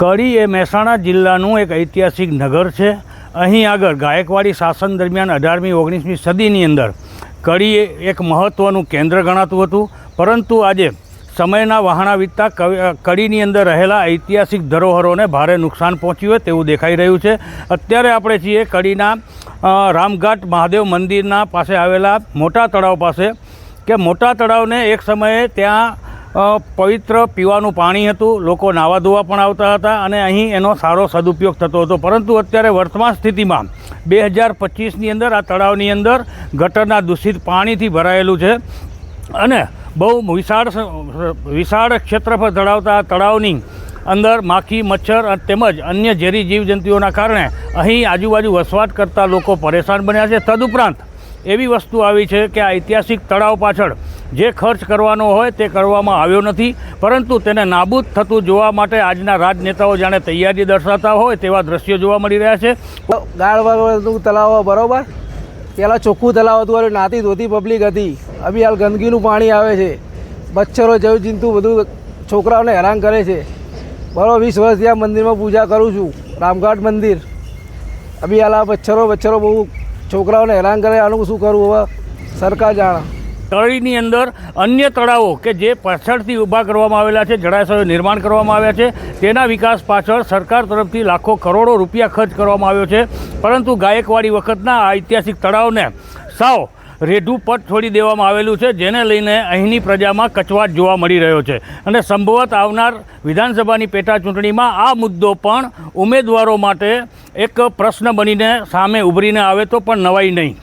કડી એ મહેસાણા જિલ્લાનું એક ઐતિહાસિક નગર છે. અહીં આગળ ગાયકવાડી શાસન દરમિયાન અઢારમી, ઓગણીસમી સદીની અંદર કડી એક મહત્ત્વનું કેન્દ્ર ગણાતું હતું. પરંતુ આજે સમયના વહાણા વીતતા કડીની અંદર રહેલા ઐતિહાસિક ધરોહરોને ભારે નુકસાન પહોંચ્યું હોય તેવું દેખાઈ રહ્યું છે. અત્યારે આપણે છીએ કડીના રામઘાટ મહાદેવ મંદિરના પાસે આવેલા મોટા તળાવ પાસે, કે મોટા તળાવને એક સમયે ત્યાં પવિત્ર પીવાનું પાણી હતું. લોકો નાવા ધોવા પણ આવતા હતા અને અહીં એનો સારો સદુપયોગ થતો હતો. પરંતુ અત્યારે વર્તમાન સ્થિતિમાં બે હજાર પચીસની અંદર આ તળાવની અંદર ગટરના દૂષિત પાણીથી ભરાયેલું છે અને બહુ વિશાળ વિશાળ ક્ષેત્રફળ ધરાવતા આ તળાવની અંદર માખી, મચ્છર તેમજ અન્ય ઝેરી જીવજંતુઓના કારણે અહીં આજુબાજુ વસવાટ કરતા લોકો પરેશાન બન્યા છે. તદુપરાંત એવી વસ્તુ આવી છે કે આ ઐતિહાસિક તળાવ પાછળ જે ખર્ચ કરવાનો હોય તે કરવામાં આવ્યો નથી, પરંતુ તેને નાબૂદ થતું જોવા માટે આજના રાજનેતાઓ જાણે તૈયારી દર્શાવતા હોય તેવા દ્રશ્યો જોવા મળી રહ્યા છે. ગાળવાનું તલાવ બરોબર? પહેલાં ચોખ્ખું તલાવ હતું અને નાતી ધોતી પબ્લિક હતી. અભી હાલ ગંદકીનું પાણી આવે છે. મચ્છરો જીવ બધું છોકરાઓને હેરાન કરે છે. બરોબર વીસ વર્ષથી આ મંદિરમાં પૂજા કરું છું, રામઘાટ મંદિર. અભી હાલ આ મચ્છરો મચ્છરો બહુ છોકરાઓને હેરાન કરે, આનું શું કરવું હવે? સરકાર જાણે. તળીની અંદર અન્ય તળાવો કે જે પાછળથી ઊભા કરવામાં આવેલા છે, જળાશયો નિર્માણ કરવામાં આવ્યા છે, તેના વિકાસ પાછળ સરકાર તરફથી લાખો કરોડો રૂપિયા ખર્ચ કરવામાં આવ્યો છે. પરંતુ ગાયકવાડી વખતના આ ઐતિહાસિક તળાવને સાવ રેઢું પટ છોડી દેવામાં આવેલું છે, જેને લઈને અહીંની પ્રજામાં કચવાટ જોવા મળી રહ્યો છે. અને સંભવત આવનાર વિધાનસભાની પેટા ચૂંટણીમાં આ મુદ્દો પણ ઉમેદવારો માટે એક પ્રશ્ન બનીને સામે ઉભરીને આવે તો પણ નવાઈ નહીં.